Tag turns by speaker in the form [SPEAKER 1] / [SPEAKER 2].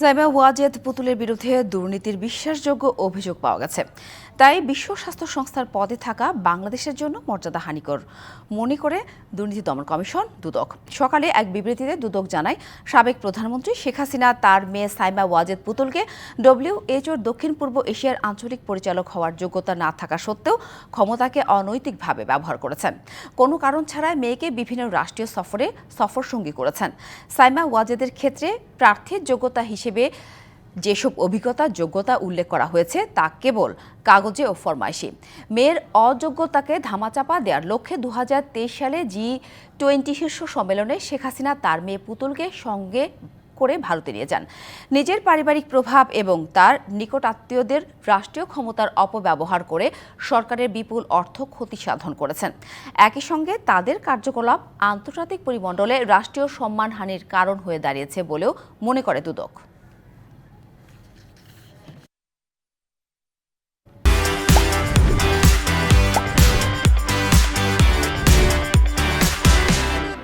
[SPEAKER 1] সাইমা ওয়াজেদ পুতুলের বিরুদ্ধে দুর্নীতির বিশ্বাসযোগ্য অভিযোগ পাওয়া গেছে। তাই বিশ্ব স্বাস্থ্য সংস্থার পদে থাকা বাংলাদেশের জন্য মর্যাদা হানিকর। মনে করে দুর্নীতি দমন কমিশন, দুদক। সকালে এক বিবৃতিতে দুদক জানায়, সাবেক প্রধানমন্ত্রী শেখ হাসিনা তার মেয়ে সাইমা ওয়াজেদ পুতুলকে ডব্লিউএইচওর দক্ষিণ পূর্ব এশিয়ার আঞ্চলিক পরিচালক হওয়ার যোগ্যতা না থাকা সত্ত্বেও ক্ষমতাকে অনৈতিকভাবে ব্যবহার করেছেন। কোনো কারণ ছাড়াই মেয়েকে বিভিন্ন রাষ্ট্রীয় সফরে সফর সঙ্গী করেছেন। সাইমা ওয়াজেদের ক্ষেত্রে প্রার্থীর যোগ্যতা হিসেবে যেসব অভিজ্ঞতা, যোগ্যতা উল্লেখ করা হয়েছে তা কেবল কাগজে ও ফরমাইশি। মেয়ের অযোগ্যতাকে ধামাচাপা দেওয়ার লক্ষ্যে দু সালে জি টোয়েন্টি শীর্ষ সম্মেলনে শেখ হাসিনা তার মেয়ে পুতুলকে সঙ্গে করে ভারতে নিয়ে যান। নিজের পারিবারিক প্রভাব এবং তার নিকট আত্মীয়দের রাষ্ট্রীয় ক্ষমতার অপব্যবহার করে সরকারের বিপুল অর্থ ক্ষতি সাধন করেছেন। একই সঙ্গে তাদের কার্যকলাপ আন্তর্জাতিক পরিমণ্ডলে রাষ্ট্রীয় সম্মানহানির কারণ হয়ে দাঁড়িয়েছে বলেও মনে করে দুদক।